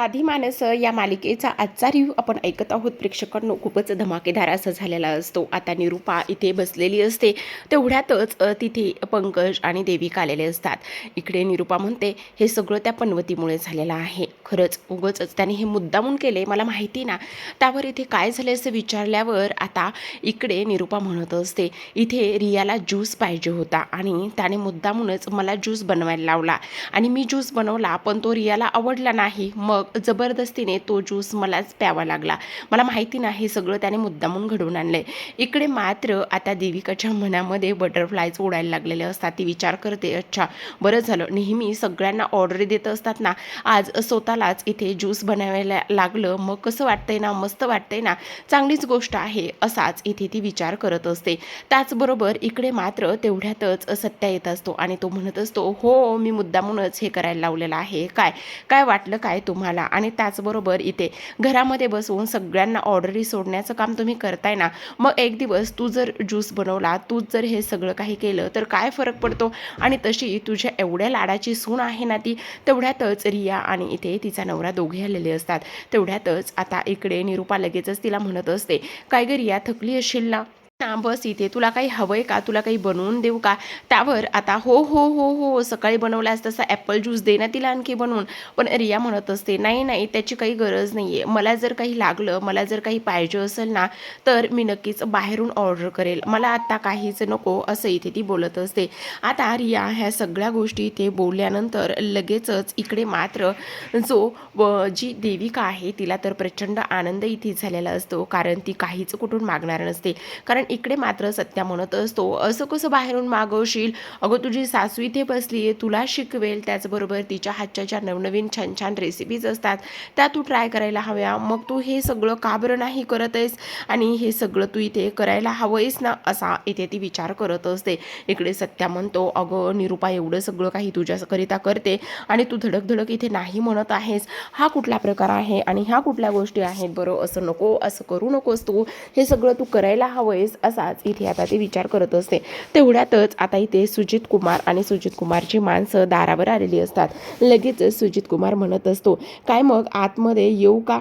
आधी मानस या मालिकेचा आजचा रिव्ह्यू आपण ऐकत आहोत. प्रेक्षकांनो खूपच धमाकेदार असा झालेला असतो. आता निरूपा इथे बसलेली असते. तेवढ्यातच तिथे पंकज आणि देविक आलेले असतात. इकडे निरूपा म्हणते हे सगळं त्या पनवतीमुळे झालेलं आहे. खरंच उगच त्याने हे मुद्दामून केले मला माहिती ना त्यावर इथे काय झाले असं विचारल्यावर आता इकडे निरूपा म्हणत असते इथे रियाला ज्यूस पाहिजे होता आणि त्याने मुद्दामूनच मला ज्यूस बनवायला लावला. आणि मी ज्यूस बनवला पण तो रियाला आवडला नाही. मग जबरदस्तीने तो ज्यूस मलाच प्यावा लागला. मला माहिती नाही हे सगळं त्याने मुद्दामून घडवून आणलंय. इकडे मात्र आता देविकाच्या मनामध्ये बटरफ्लायज उडायला लागलेले असतात. ती विचार करते अच्छा बरं झालं. नेहमी सगळ्यांना ऑर्डर देत असतात ना? आज स्वतःलाच इथे ज्यूस बनवायला लागलं. मग कसं वाटतंय ना? मस्त वाटतंय ना? चांगलीच गोष्ट आहे असाच इथे ती विचार करत असते. त्याचबरोबर इकडे मात्र तेवढ्यातच सत्या येत असतो आणि तो म्हणत असतो हो मी मुद्दामूनच हे करायला लावलेलं आहे. काय? काय वाटलं? काय तुम्हाला? आणि त्याचबरोबर इथे घरामध्ये बसवून सगळ्यांना ऑर्डरी सोडण्याचं काम तुम्ही करताय ना मग एक दिवस तू जर ज्यूस बनवला तूच जर हे सगळं काही केलं तर काय फरक पडतो? आणि तशी तुझ्या एवढ्या लाडाची सून आहे ना ती तेवढ्यातच रिया आणि इथे तिचा नवरा दोघे आलेले असतात. तेवढ्यातच आता इकडे निरूपा लगेचच तिला म्हणत असते काय ग रिया थकली असेल ना? ना बस इथे तुला काही हवंय का? तुला काही बनवून देऊ का? त्यावर आता हो हो हो हो सकाळी बनवल्यास तसा ॲपल ज्यूस दे ना तिला आणखी बनवून. पण रिया म्हणत असते नाही नाही त्याची काही गरज नाही आहे मला जर काही लागलं मला जर काही पाहिजे असेल ना तर मी नक्कीच बाहेरून ऑर्डर करेल. मला आत्ता काहीच नको असं इथे ती बोलत असते. आता रिया ह्या सगळ्या गोष्टी इथे बोलल्यानंतर लगेचच इकडे मात्र जो व जी देविका आहे तिला तर प्रचंड आनंद इथे झालेला असतो. कारण ती काहीच कुठून मागणार नसते. कारण इकडे मात्र सत्या म्हणत असतो. असं कसं बाहेरून मागवशील? अगं तुझी सासू इथे बसली आहे तुला शिकवेल. त्याचबरोबर तिच्या हातच्या ज्या नवनवीन छान छान रेसिपीज असतात त्या तू ट्राय करायला हव्या. मग तू हे सगळं का बरं नाही करत आहेस? आणि हे सगळं तू इथे करायला हवंयस ना? असा इथे ती विचार करत असते. इकडे सत्या म्हणतो अगं निरूपा एवढं सगळं काही तुझ्याकरिता करते आणि तू धडक धडक इथे नाही म्हणत आहेस. हा कुठला प्रकार आहे आणि ह्या कुठल्या गोष्टी आहेत? बरं असं नको असं करू नकोस तू. हे सगळं तू करायला हवंयस असाच इथे आता ती विचार करत असते. तेवढ्यातच आता इथे सुजित कुमार आणि सुजित कुमारची माणसं दारावर आलेली असतात. लगेचच सुजित कुमार म्हणत असतो काय मग आतमध्ये येऊ का?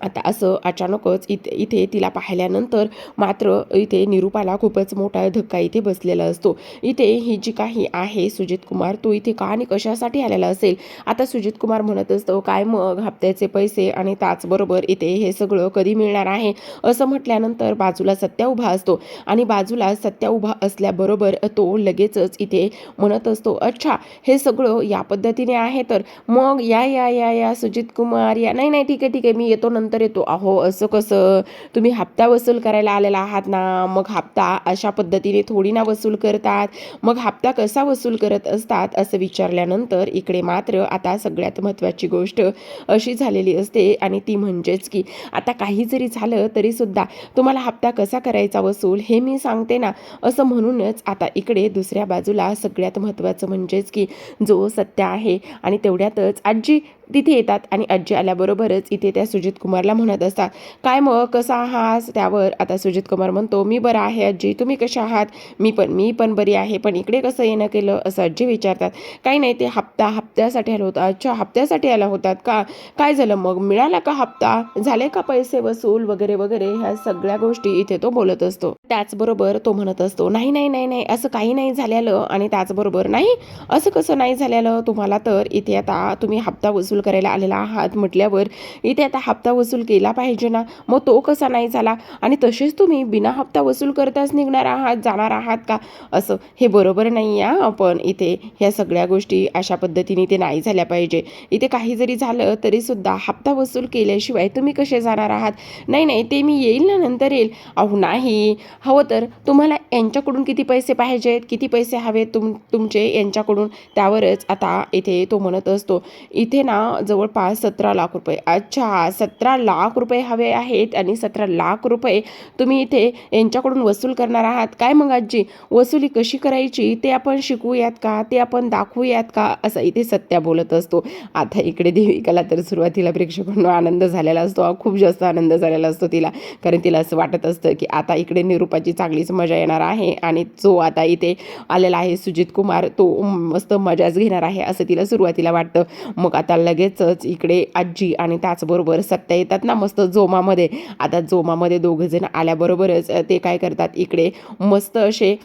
आता असं अचानकच इथे इथे तिला पाहिल्यानंतर मात्र इथे निरूपाला खूपच मोठा धक्का इथे बसलेला असतो. इथे ही जी काही आहे सुजित कुमार तो इथे का आणि कशासाठी आलेला असेल? आता सुजित कुमार म्हणत असतो काय मग? हप्त्याचे पैसे आणि त्याचबरोबर इथे हे सगळं कधी मिळणार आहे? असं म्हटल्यानंतर बाजूला सत्या उभा असतो आणि बाजूला सत्या उभा असल्याबरोबर तो लगेचच इथे म्हणत असतो अच्छा हे सगळं या पद्धतीने आहे तर मग या या या या सुजित कुमार या. नाही नाही ठीक आहे ठीक आहे मी येतो नंतर. येतो अहो असं कसं? तुम्ही हप्ता वसूल करायला आलेला आहात ना? मग हप्ता अशा पद्धतीने थोडी ना वसूल करतात. मग हप्ता कसा वसूल करत असतात? असं विचारल्यानंतर इकडे मात्र आता सगळ्यात महत्त्वाची गोष्ट अशी झालेली असते आणि ती म्हणजेच की आता काही जरी झालं तरीसुद्धा तुम्हाला हप्ता कसा करायचा वसूल हे मी सांगते ना? असं म्हणूनच आता इकडे दुसऱ्या बाजूला सगळ्यात महत्त्वाचं म्हणजेच की जो सत्य आहे आणि तेवढ्यातच आजी तिथे येतात आणि आजी आल्याबरोबरच इथे त्या सुजित कुमारला म्हणत असतात काय मग? कसा आहात त्यावर आता सुजित कुमार म्हणतो मी बरं आहे आजी. तुम्ही कशा आहात? मी पण मी पण बरी आहे. पण इकडे कसं येणं केलं? असं आजी विचारतात. काही नाही ते हप्ता हप्त्यासाठी आला होता. अच्छा हप्त्यासाठी आला होतात का? काय झालं मग? मिळाला का हप्ता? झाले का पैसे वसूल वगैरे वगैरे? ह्या सगळ्या गोष्टी इथे तो बोलत असतो. त्याचबरोबर तो म्हणत असतो नाही नाही नाही नाही. असं काही नाही झालेलं आणि त्याचबरोबर नाही? असं कसं नाही झालेलं? तुम्हाला तर इथे आता तुम्ही हप्ता वसूल करायला आलेला आहात म्हटल्यावर इथे आता हप्ता वसूल केला पाहिजे ना? मग तो कसा नाही झाला? आणि तसेच तुम्ही बिना हप्ता वसूल करताच निघणार आहात जाणार आहात का? असं हे बरोबर नाही आहे आपण इथे ह्या सगळ्या गोष्टी अशा पद्धतीने इथे नाही झाल्या पाहिजे. इथे काही जरी झालं तरीसुद्धा हप्ता वसूल केल्याशिवाय तुम्ही कसे जाणार आहात? नाही नाही ते मी येईल ना नंतर येईल. अहो नाही. हवं तर तुम्हाला यांच्याकडून किती पैसे पाहिजेत? किती पैसे हवेत तुम तुमचे यांच्याकडून? त्यावरच आता इथे तो म्हणत असतो. इथे ना जवळपास सतरा लाख रुपये. अच्छा सतरा लाख रुपये हवे आहेत आणि सतरा लाख रुपये तुम्ही इथे यांच्याकडून वसूल करणार आहात. काय मग आजी? वसुली कशी करायची? ते आपण शिकूयात का? ते आपण दाखवूयात का? असं इथे सत्या बोलत असतो. आता इकडे देविकाला तर सुरुवातीला प्रेक्षकांना आनंद झालेला असतो. खूप जास्त आनंद झालेला असतो तिला. कारण तिला असं वाटत असतं की आता इकडे निरूपाची चांगलीच मजा येणार होणार आहे आणि जो आता इथे आलेला आहे सुजित कुमार तो मस्त मजाच घेणार आहे असं तिला सुरुवातीला वाटतं. मग आता लगेचच इकडे आजी आणि त्याचबरोबर सत्या येतात ना मस्त जोमामध्ये. आता जोमामध्ये दोघंजण आल्याबरोबरच ते काय करतात इकडे मस्त असे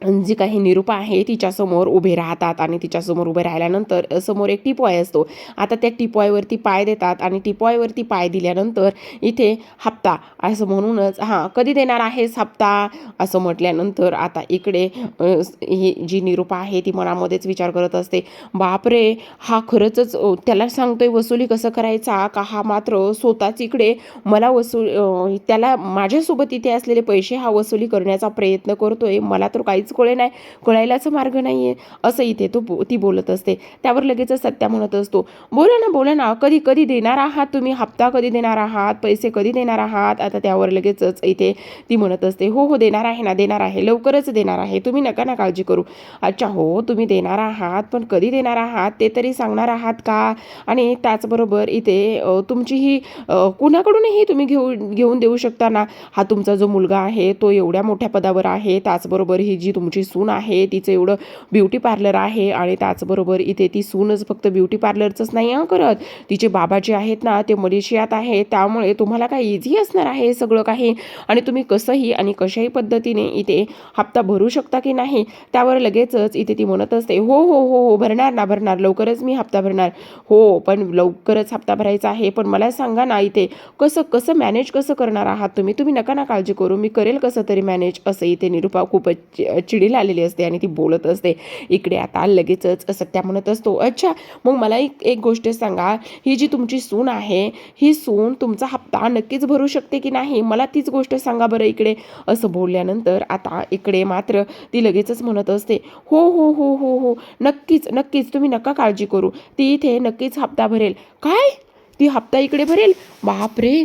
जी काही निरूपा आहे तिच्यासमोर उभे राहतात आणि तिच्यासमोर उभे राहिल्यानंतर समोर एक टिपॉय असतो. आता त्या टिपॉयवरती पाय देतात आणि टिपॉयवरती पाय दिल्यानंतर इथे हप्ता असं म्हणूनच हां कधी देणार आहेस हप्ता? असं म्हटल्यानंतर आता इकडे ही जी निरूपा आहे ती मनामध्येच विचार करत असते बापरे हा खरंच त्याला सांगतोय वसुली कसं करायचा? का हा मात्र स्वतःच इकडे मला वसूल त्याला माझ्यासोबत इथे असलेले पैसे हा वसुली करण्याचा प्रयत्न करतोय मला तर काहीच कोळे नाही कळायलाच मार्ग नाही आहे असं इथे तो बो- ती बोलत असते. त्यावर लगेच सत्या म्हणत असतो बोला ना बोला ना कधी कधी देणार आहात तुम्ही? हप्ता कधी देणार आहात? पैसे कधी देणार आहात? आता त्यावर लगेचच इथे ती म्हणत असते हो हो देणार आहे ना देणार आहे लवकरच देणार आहे तुम्ही नका ना काळजी करू. अच्छा हो तुम्ही देणार आहात पण कधी देणार आहात ते तरी सांगणार आहात का? आणि त्याचबरोबर इथे तुमची ही कुणाकडूनही तुम्ही घेऊ घेऊन देऊ शकता ना. हा तुमचा जो मुलगा आहे तो एवढ्या मोठ्या पदावर आहे त्याचबरोबर ही जी तुमची सून आहे तिचं एवढं ब्युटी पार्लर आहे आणि त्याचबरोबर इथे ती सूनच फक्त ब्युटी पार्लरचंच नाही हां करत. तिचे बाबा जे आहेत ना ते मलेशियात आहेत त्यामुळे तुम्हाला काय इझी असणार आहे सगळं काही? आणि तुम्ही कसंही आणि कशाही पद्धतीने इथे हप्ता भरू शकता की नाही त्यावर लगेचच इथे ती म्हणत असते हो हो हो हो भरणार ना भरणार लवकरच मी हप्ता भरणार. हो पण लवकरच हप्ता भरायचा आहे पण मला सांगा ना इथे कसं कसं मॅनेज कसं करणार आहात तुम्ही? तुम्ही नका ना काळजी करू मी करेल कसं तरी मॅनेज असं इथे निरुपा खूपच चिडीला आलेली असते आणि ती बोलत असते इकडे आता लगेचच सत्या म्हणत असतो. अच्छा मग मला एक एक गोष्ट सांगा. ही जी तुमची सून आहे ही सून तुमचा हप्ता नक्कीच भरू शकते की नाही? मला तीच गोष्ट सांगा बरं इकडे. असं बोलल्यानंतर आता इकडे मात्र ती लगेचच म्हणत असते हो हो हो हो हो नक्कीच नक्कीच तुम्ही नका काळजी करू. ती इथे नक्कीच हप्ता भरेल. काय? ती हप्ता इकडे भरेल? बापरे!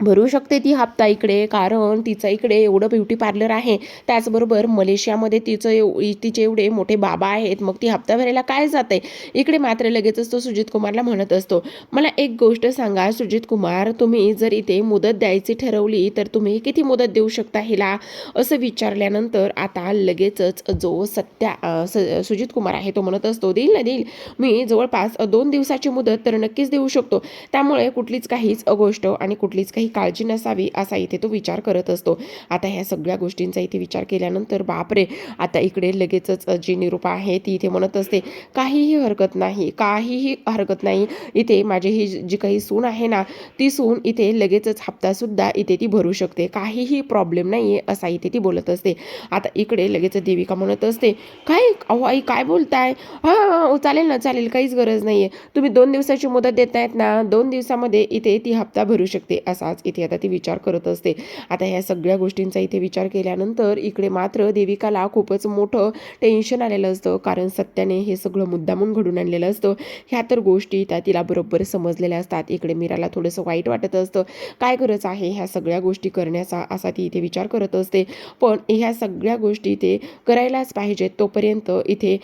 भरू शकते ती हप्ता इकडे कारण तिचं इकडे एवढं ब्युटी पार्लर आहे. त्याचबरोबर मलेशियामध्ये तिचं एव तिचे एवढे मोठे बाबा आहेत मग ती हप्ता भरायला काय जाते? इकडे मात्र लगेचच तो सुजित कुमारला म्हणत असतो. मला एक गोष्ट सांगा सुजित कुमार तुम्ही जर इथे मुदत द्यायची ठरवली तर तुम्ही किती मुदत देऊ शकता हिला? असं विचारल्यानंतर आता लगेचच जो सत्या स सुजित कुमार आहे तो म्हणत असतो देईल ना देईल. मी जवळपास दोन दिवसाची मुदत तर नक्कीच देऊ शकतो. त्यामुळे कुठलीच काहीच गोष्ट आणि कुठलीच काही काळजी नसावी असा इथे तो विचार करत असतो. आता ह्या सगळ्या गोष्टींचा इथे विचार केल्यानंतर बापरे! आता इकडे लगेचच जी निरूपा आहे ती इथे म्हणत असते काहीही हरकत नाही काहीही हरकत नाही. इथे माझी ही जी काही सून आहे ना ती सून इथे लगेचच हप्तासुद्धा इथे ती भरू शकते. काहीही प्रॉब्लेम नाही आहे असा इथे ती बोलत असते. आता इकडे लगेच देविका म्हणत असते काय अहो आई काय बोलताय? हां चालेल ना चालेल काहीच गरज नाही आहे तुम्ही दोन दिवसाची मुदत देत आहेत ना दोन दिवसामध्ये इथे ती हप्ता भरू शकते असाच इथे आता ती विचार करत असते. आता ह्या सगळ्या गोष्टींचा इथे विचार केल्यानंतर इकडे मात्र देविकाला खूपच मोठं टेन्शन आलेलं असतं. कारण सत्याने हे सगळं मुद्दामून घडून आणलेलं असतं. ह्या तर गोष्टी त्या तिला बरोबर समजलेल्या असतात. इकडे मीराला थोडंसं वाईट वाटत असतं. काय गरज आहे ह्या सगळ्या गोष्टी करण्याचा असा ती इथे विचार करत असते. पण ह्या सगळ्या गोष्टी ते करायलाच पाहिजेत. तोपर्यंत इथे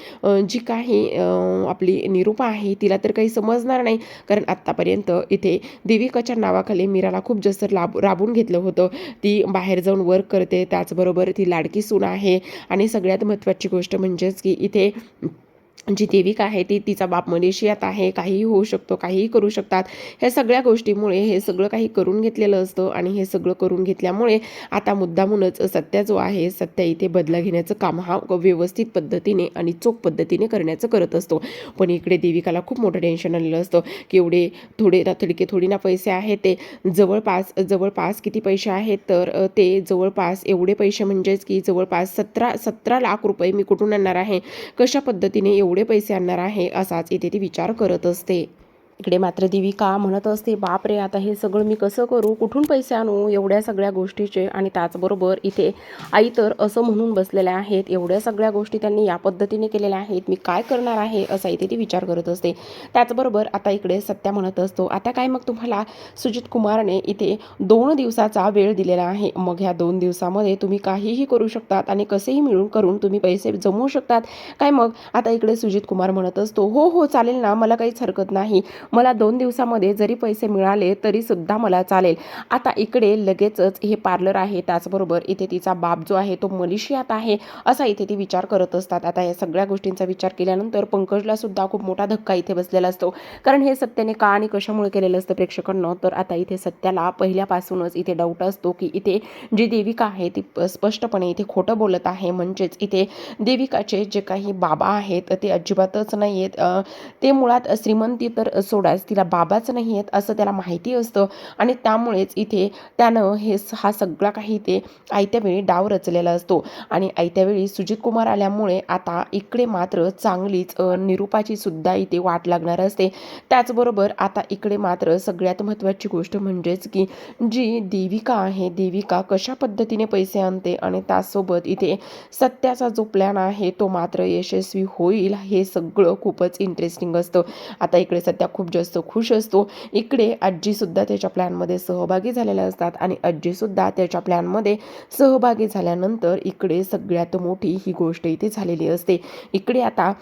जी काही आपली निरूपा आहे तिला तर काही समजणार नाही. कारण आत्तापर्यंत इथे देविकाच्या नावाखाली मीराला खूप जसं लाभ राबून घेतलं होतं. ती बाहेर जाऊन वर्क करते. त्याचबरोबर ती लाडकी सून आहे. आणि सगळ्यात महत्त्वाची गोष्ट म्हणजेच की इथे जी देविक आहे ती तिचा बाप मलेशियात आहे काहीही होऊ शकतो काहीही करू शकतात. ह्या सगळ्या गोष्टीमुळे हे सगळं काही करून घेतलेलं असतं आणि हे सगळं करून घेतल्यामुळे आता मुद्दामूनच सत्या जो आहे सत्या इथे बदला घेण्याचं काम हा व्यवस्थित पद्धतीने आणि चोख पद्धतीने करण्याचं करत असतो. पण इकडे देविकाला खूप मोठं टेन्शन आलेलं असतं की एवढे थोडे ना थोडके थोडी ना पैसे आहेत ते. जवळपास जवळपास किती पैसे आहेत? तर ते जवळपास एवढे पैसे म्हणजेच की जवळपास सतरा सतरा लाख रुपये मी कुठून आणणार आहे? कशा पद्धतीने एवढे पैसे आणणार आहे असाच इथे ती विचार करत असते. इकडे मात्र देविका म्हणत असते बाप रे आता हे सगळं मी कसं करू? कुठून पैसे आणू? एवढ्या सगळ्या गोष्टीचे आणि त्याचबरोबर इथे आई तर असं म्हणून बसलेल्या आहेत एवढ्या सगळ्या गोष्टी त्यांनी या पद्धतीने केलेल्या आहेत मी काय करणार आहे? असा इथे ती विचार करत असते. त्याचबरोबर आता इकडे सत्या म्हणत असतो आता काय मग तुम्हाला सुजित कुमारने इथे दोन दिवसाचा वेळ दिलेला आहे. मग ह्या दोन दिवसामध्ये तुम्ही काहीही करू शकतात आणि कसेही मिळून करून तुम्ही पैसे जमवू शकतात. काय मग? आता इकडे सुजित कुमार म्हणत असतो हो हो चालेल ना मला काहीच हरकत नाही. मला दोन दिवसामध्ये जरी पैसे मिळाले तरीसुद्धा मला चालेल. आता इकडे लगेचच हे पार्लर आहे त्याचबरोबर इथे तिचा बाप जो आहे तो मलेशियात आहे असा इथे ती विचार करत असतात. आता या सगळ्या गोष्टींचा विचार केल्यानंतर पंकजला सुद्धा खूप मोठा धक्का इथे बसलेला असतो. कारण हे सत्याने का आणि कशामुळे केलेलं असतं प्रेक्षकांना? तर आता इथे सत्याला पहिल्यापासूनच इथे डाऊट असतो की इथे जी देविका आहे ती प- स्पष्टपणे इथे खोटं बोलत आहे. म्हणजेच इथे देविकाचे जे काही बाबा आहेत ते अजिबातच नाही आहेत ते मुळात श्रीमंती तर सोडायच तिला बाबाच नाही आहेत असं त्याला माहिती असतं. आणि त्यामुळेच इथे त्यानं हे स- हा सगळा काही ते आयत्या वेळी डाव रचलेला असतो. आणि आयत्या वेळी सुजित कुमार आल्यामुळे आता इकडे मात्र चांगलीच निरूपाची सुद्धा इथे वाट लागणार असते. त्याचबरोबर आता इकडे मात्र सगळ्यात महत्त्वाची गोष्ट म्हणजेच की जी देविका आहे देविका कशा पद्धतीने पैसे आणते आणि त्यासोबत इथे सत्याचा जो प्लॅन आहे तो मात्र यशस्वी होईल हे सगळं खूपच इंटरेस्टिंग असतं. आता इकडे सध्या खूप खूप जास्त खुश असतो. इकडे आजीसुद्धा त्याच्या प्लॅनमध्ये सहभागी झालेल्या असतात आणि आजीसुद्धा त्याच्या प्लॅनमध्ये सहभागी झाल्यानंतर इकडे सगळ्यात मोठी ही गोष्ट इथे झालेली असते. इकडे आता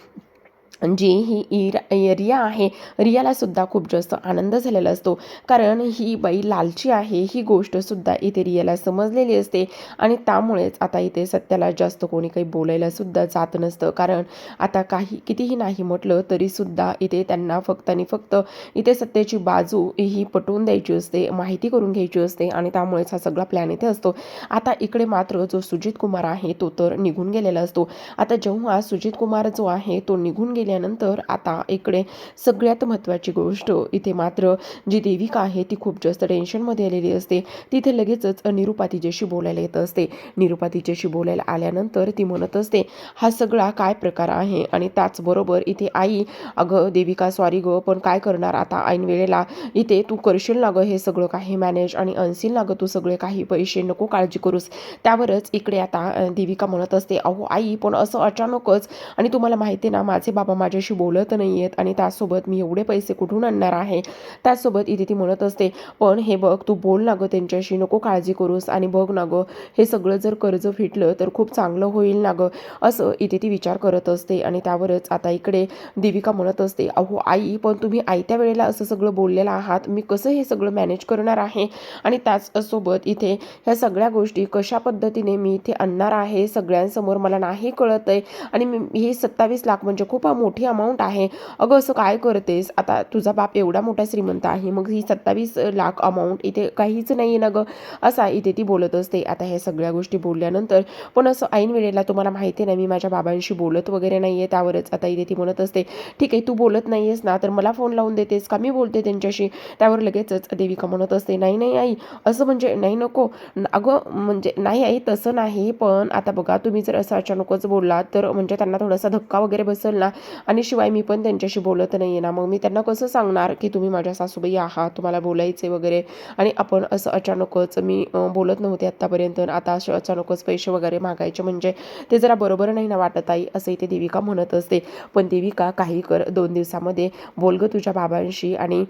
जी ही इरा रिया आहे रियाला सुद्धा खूप जास्त आनंद झालेला असतो. कारण ही बाई लालची आहे ही गोष्टसुद्धा इथे रियाला समजलेली असते. आणि त्यामुळेच आता इथे सत्याला जास्त कोणी काही बोलायला सुद्धा जात नसतं. कारण आता काही कितीही नाही म्हटलं तरीसुद्धा इथे त्यांना फक्त आणि फक्त इथे सत्याची बाजू ही पटवून द्यायची असते माहिती करून घ्यायची असते. आणि त्यामुळेच हा सगळा प्लॅन इथे असतो. आता इकडे मात्र जो सुजित कुमार आहे तो तर निघून गेलेला असतो. आता जेव्हा सुजित कुमार जो आहे तो निघून गेले गेल्यानंतर आता इकडे सगळ्यात महत्त्वाची गोष्ट इथे मात्र जी देविका आहे ती खूप जास्त टेन्शनमध्ये आलेली असते. तिथे लगेचच निरुपा तिच्याशी बोलायला येत असते. निरुपा तिच्याशी बोलायला आल्यानंतर ती म्हणत असते हा सगळा काय प्रकार आहे? आणि त्याचबरोबर इथे आई अगं देविका सॉरी गं पण काय करणार आता? ऐन वेळेला इथे तू करशील ना गं हे सगळं काही मॅनेज आणि आणशील ना गं तू सगळे काही पैसे? नको काळजी करूस. त्यावरच इकडे आता देविका म्हणत असते अहो आई पण असं अचानकच आणि तुम्हाला माहिती आहे ना माझे बाबा माझ्याशी बोलत नाही आहेत आणि त्यासोबत मी एवढे पैसे कुठून आणणार आहे? त्यासोबत इथे ती म्हणत असते पण हे बघ तू बोल ना गं त्यांच्याशी नको काळजी करूस आणि बघ ना गं हे सगळं जर कर्ज फिटलं तर खूप चांगलं होईल ना गं. असं इथे ती विचार करत असते आणि त्यावरच आता इकडे देविका म्हणत असते अहो आई पण तुम्ही आयत्या वेळेला असं सगळं बोललेलं आहात मी कसं हे सगळं मॅनेज करणार आहे? आणि त्याचसोबत इथे ह्या सगळ्या गोष्टी कशा पद्धतीने मी इथे आणणार आहे सगळ्यांसमोर मला नाही कळत आहे आणि मी हे सत्तावीस लाख म्हणजे खूप मोठी अमाऊंट आहे. अगं असं काय करतेस? आता तुझा बाप एवढा मोठा श्रीमंत आहे मग ही सत्तावीस लाख अमाऊंट इथे काहीच नाही आहे ना गं. असा इथे ती बोलत असते. आता ह्या सगळ्या गोष्टी बोलल्यानंतर पण असं ऐन वेळेला तुम्हाला माहिती आहे ना मी माझ्या बाबांशी बोलत वगैरे नाही आहे त्यावरच. आता इथे ती म्हणत असते ठीक आहे तू बोलत नाही आहेस ना तर मला फोन लावून देतेस का? मी बोलते त्यांच्याशी. त्यावर लगेचच देविका म्हणत असते नाही नाही आई असं म्हणजे नाही नको. अगं म्हणजे नाही आई तसं नाही पण आता बघा तुम्ही जर असं अचानकच बोललात तर म्हणजे त्यांना थोडासा धक्का वगैरे बसेल ना आणि शिवाय मी पण त्यांच्याशी बोलत नाही आहे ना. मग मी त्यांना कसं सांगणार की तुम्ही माझ्या सासूबाई आहात तुम्हाला बोलायचे वगैरे. आणि आपण असं अचानकच मी बोलत नव्हते आत्तापर्यंत. आता असे अचानकच पैसे वगैरे मागायचे म्हणजे ते जरा बरोबर नाही ना वाटत आई असं इथे देविका म्हणत असते. पण देविका काही कर दोन दिवसामध्ये बोल गं तुझ्या बाबांशी. आणि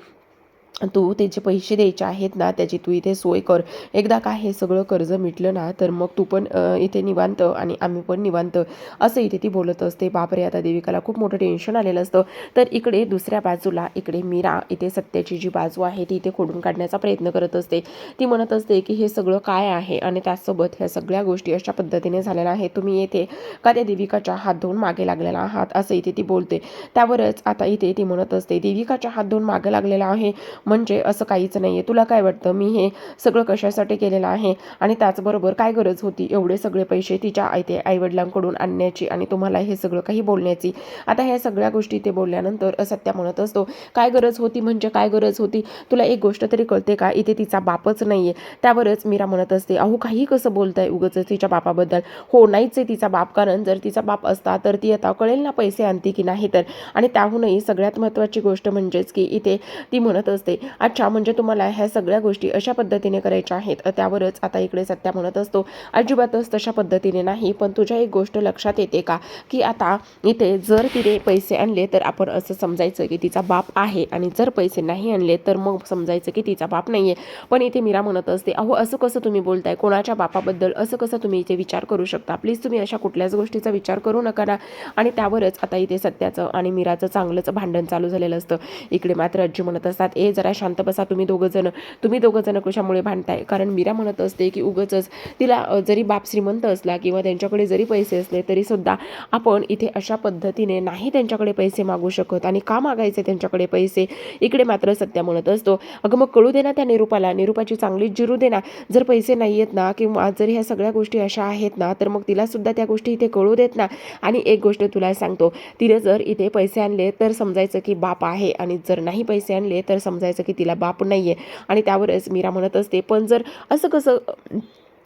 तू ते जे पैसे द्यायचे आहेत ना त्याची तू इथे सोय कर. एकदा काय हे सगळं कर्ज मिटलं ना तर मग तू पण इथे निवांत आणि आम्ही पण निवांत. असं इथे ती बोलत असते. बापरे आता देविकाला खूप मोठं टेन्शन आलेलं असतं. तर इकडे दुसऱ्या बाजूला इकडे मीरा इथे सत्याची जी बाजू आहे ती इथे खोडून काढण्याचा प्रयत्न करत असते. ती म्हणत असते की हे सगळं काय आहे? आणि त्याचसोबत ह्या सगळ्या गोष्टी अशा पद्धतीने झालेल्या आहेत. तुम्ही येथे का त्या देविकाच्या हात धुवून मागे लागलेला आहात? असं इथे ती बोलते. त्यावरच आता इथे ती म्हणत असते देविकाच्या हात धुवून मागे लागलेला आहे. म्हणजे असं काहीच नाही आहे तुला काय वाटतं? मी हे सगळं कशासाठी केलेलं आहे? आणि त्याचबरोबर काय गरज होती एवढे सगळे पैसे तिच्या आयते आईवडिलांकडून आणण्याची आणि तुम्हाला हे सगळं काही बोलण्याची? आता ह्या सगळ्या गोष्टी ते बोलल्यानंतर सत्या म्हणत असतो काय गरज होती म्हणजे काय गरज होती? तुला एक गोष्ट तरी कळते का? इथे तिचा बापच नाही आहे त्यावरच मीरा म्हणत असते अहो काही कसं बोलताय उगच तिच्या बापाबद्दल? हो नाहीच आहे तिचा बाप. कारण जर तिचा बाप असता तर ती आता कळेल ना पैसे आणते की नाही तर? आणि त्याहूनही सगळ्यात महत्त्वाची गोष्ट म्हणजेच की इथे ती म्हणत असते असते अच्छा म्हणजे तुम्हाला ह्या सगळ्या गोष्टी अशा पद्धतीने करायच्या आहेत. त्यावरच आता इकडे सत्या म्हणत असतो. अजिबातच तशा पद्धतीने नाही पण तुझ्या एक गोष्ट लक्षात येते का? की आता इथे जर तिने पैसे आणले तर आपण असं समजायचं की तिचा बाप आहे. आणि जर पैसे नाही आणले तर मग समजायचं की तिचा बाप नाही आहे पण इथे मीरा म्हणत असते अहो असं कसं तुम्ही बोलताय? कोणाच्या बापाबद्दल असं कसं तुम्ही इथे विचार करू शकता? प्लीज तुम्ही अशा कुठल्याच गोष्टीचा विचार करू नका ना. आणि त्यावरच आता इथे सत्याचं आणि मीराचं चांगलंच भांडण चालू झालेलं असतं. इकडे मात्र आजी म्हणत असतात ए जरा शांत बसा तुम्ही दोघं जण. तुम्ही दोघं जण कशामुळे भांडताय? कारण मीरा म्हणत असते की उगच तिला जरी बाप श्रीमंत असला किंवा त्यांच्याकडे जरी पैसे असले तरी सुद्धा आपण इथे अशा पद्धतीने नाही त्यांच्याकडे पैसे मागू शकत आणि का मागायचे त्यांच्याकडे पैसे? इकडे मात्र सत्या म्हणत असतो. अगं मग कळू दे ना त्या निरूपाला. निरूपाची चांगली जिरू दे ना. जर पैसे नाही आहेत ना किंवा जर ह्या सगळ्या गोष्टी अशा आहेत ना तर मग तिला सुद्धा त्या गोष्टी इथे कळू देत ना. आणि एक गोष्ट तुला सांगतो. तिने जर इथे पैसे आणले तर समजायचं की बाप आहे. आणि जर नाही पैसे आणले तर समजायचं की तिला बाप नाही आहे आणि त्यावरच मीरा म्हणत असते पण जर असं कसं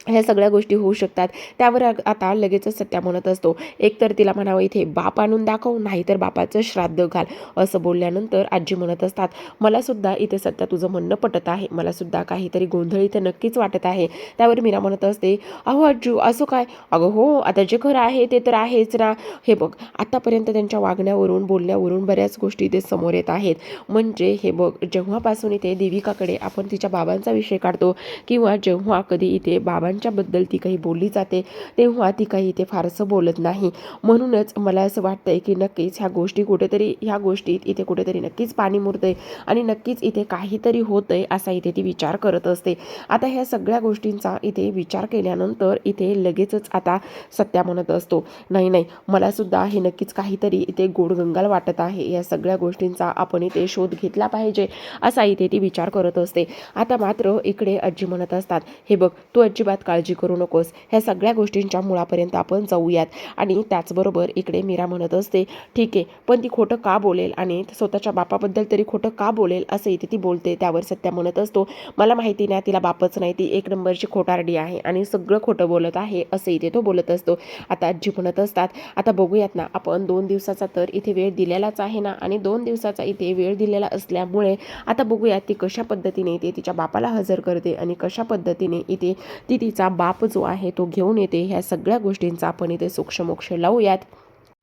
ह्या सगळ्या गोष्टी होऊ शकतात. त्यावर आता लगेचच सत्या म्हणत असतो. एक तर तिला म्हणावं इथे बाप आणून दाखव नाहीतर बापाचं श्राद्ध घाल. असं बोलल्यानंतर आजी म्हणत असतात मला सुद्धा इथे सत्या तुझं म्हणणं पटत आहे. मला सुद्धा काहीतरी गोंधळ इथे नक्कीच वाटत आहे. त्यावर मीरा म्हणत असते अहो आजू असं काय? अगं हो आता जे खरं आहे ते तर आहेच ना. हे बघ आतापर्यंत त्यांच्या वागण्यावरून बोलण्यावरून बऱ्याच गोष्टी इथे समोर येत आहेत. म्हणजे हे बघ जेव्हापासून इथे देविकाकडे आपण तिच्या बाबांचा विषय काढतो किंवा जेव्हा कधी इथे बाबां बाबांच्याबद्दल ती काही बोलली जाते तेव्हा ती काही इथे फारसं बोलत नाही. म्हणूनच मला असं वाटतंय की नक्कीच ह्या गोष्टी कुठेतरी ह्या गोष्टीत इथे कुठेतरी नक्कीच पाणी मुरतंय आणि नक्कीच इथे काहीतरी होतंय असा इथे ती विचार करत असते. आता ह्या सगळ्या गोष्टींचा इथे विचार केल्यानंतर इथे लगेचच आता सत्या म्हणत असतो नाही नाही मला सुद्धा हे नक्कीच काहीतरी इथे गोडगंगाल वाटत आहे. या सगळ्या गोष्टींचा आपण इथे शोध घेतला पाहिजे असा इथे ती विचार करत असते. आता मात्र इकडे आजी म्हणत असतात हे बघ तू अजिबात काळजी करू नकोस. ह्या सगळ्या गोष्टींच्या मुळापर्यंत आपण जाऊयात. आणि त्याचबरोबर इकडे मीरा म्हणत असते ठीक आहे पण ती खोटं का बोलेल? आणि स्वतःच्या बापाबद्दल तरी खोटं का बोलेल? असं इथे ती बोलते. त्यावर सत्या म्हणत असतो मला माहिती नाही तिला बापच नाही. ती एक नंबरची खोटारडी आहे आणि सगळं खोटं बोलत आहे असं इथे तो बोलत असतो. आता आजी म्हणत असतात आता बघूयात ना आपण दोन दिवसाचा तर इथे वेळ दिलेलाच आहे ना? आणि दोन दिवसाचा इथे वेळ दिलेला असल्यामुळे आता बघूयात ती कशा पद्धतीने इथे तिच्या बापाला हजर करते आणि कशा पद्धतीने इथे ती तिचा बाप जो आहे तो घेऊन येते. ह्या सगळ्या गोष्टींचा आपण इथे सूक्ष्मोक्ष लावूयात.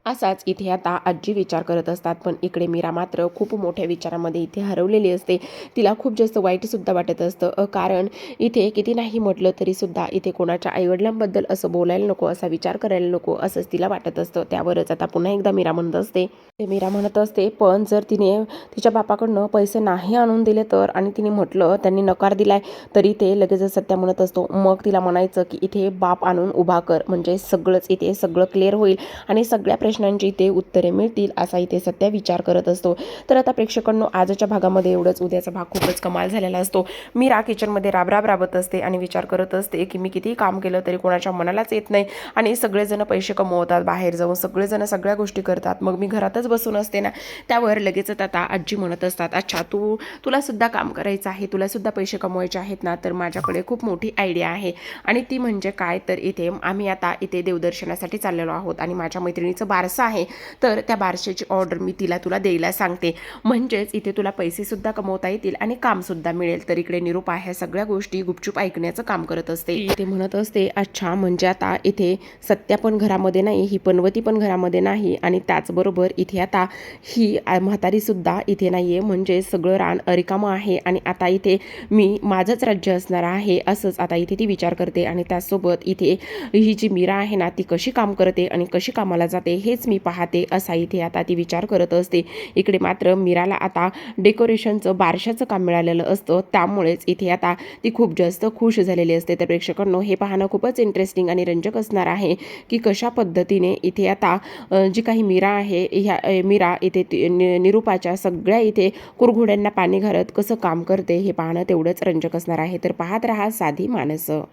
असाच इथे आता आजी विचार करत असतात. पण इकडे मीरा मात्र खूप मोठ्या विचारामध्ये इथे हरवलेली असते. तिला खूप जास्त वाईटसुद्धा वाटत असतं. कारण इथे किती नाही म्हटलं तरीसुद्धा इथे कोणाच्या आईवडिलांबद्दल असं बोलायला नको असा विचार करायला नको असंच तिला वाटत असतं. त्यावरच आता पुन्हा एकदा मीरा म्हणत असते. ते मीरा म्हणत असते पण जर तिने तिच्या बापाकडनं पैसे नाही आणून दिले तर? आणि तिने म्हटलं त्यांनी नकार दिलाय. तरी ते लगेचच सत्या म्हणत असतो. मग तिला म्हणायचं की इथे बाप आणून उभा कर. म्हणजे सगळंच इथे सगळं क्लिअर होईल आणि सगळ्या प्रश्नांची ते उत्तरे मिळतील असा इथे सध्या विचार करत असतो. तर आता प्रेक्षकांनो आजच्या भागामध्ये एवढंच. उद्याचा भाग खूपच कमाल झालेला असतो. मी रा किचनमध्ये राबराब राबत असते आणि विचार करत असते की मी कितीही काम केलं तरी कोणाच्या मनालाच येत नाही आणि सगळेजण पैसे कमवतात बाहेर जाऊन सगळेजण सगळ्या गोष्टी करतात. मग मी घरातच बसून असते ना त्यावर लगेचच आता आजी म्हणत असतात अच्छा तू तुलासुद्धा काम करायचं आहे तुलासुद्धा पैसे कमवायचे आहेत ना तर माझ्याकडे खूप मोठी आयडिया आहे. आणि ती म्हणजे काय? तर इथे आम्ही आता इथे देवदर्शनासाठी चाललेलो आहोत आणि माझ्या मैत्रिणीचं बारसा आहे. तर त्या बारशाची ऑर्डर मी तिला तुला द्यायला सांगते. म्हणजेच इथे तुला पैसेसुद्धा कमवता येतील आणि कामसुद्धा मिळेल. तर इकडे निरूपा ह्या सगळ्या गोष्टी गुपचूप ऐकण्याचं काम करत असते. इथे म्हणत असते अच्छा म्हणजे आता इथे सत्या पण घरामध्ये नाही ही पनवती पण घरामध्ये नाही आणि त्याचबरोबर इथे आता ही म्हातारीसुद्धा इथे नाही आहे म्हणजे सगळं रान रिकामं आहे आणि आता इथे मी माझंच राज्य असणार आहे असंच आता इथे ती विचार करते आणि त्याचसोबत इथे ही जी मीरा आहे ना ती कशी काम करते आणि कशी कामाला जाते हे हेच मी पाहते असा इथे आता ती विचार करत असते. इकडे मात्र मीराला आता डेकोरेशनचं बारशाचं काम मिळालेलं असतं. त्यामुळेच इथे आता ती खूप जास्त खुश झालेली असते. तर प्रेक्षकांनो हे पाहणं खूपच इंटरेस्टिंग आणि रंजक असणार आहे की कशा पद्धतीने इथे आता जी काही मीरा आहे ह्या मीरा इथे ती- नि- निरूपाच्या सगळ्या इथे कुरघोड्यांना पाणी घालत कसं काम करते हे पाहणं तेवढंच रंजक असणार आहे. तर पाहत रहा साधी माणसं.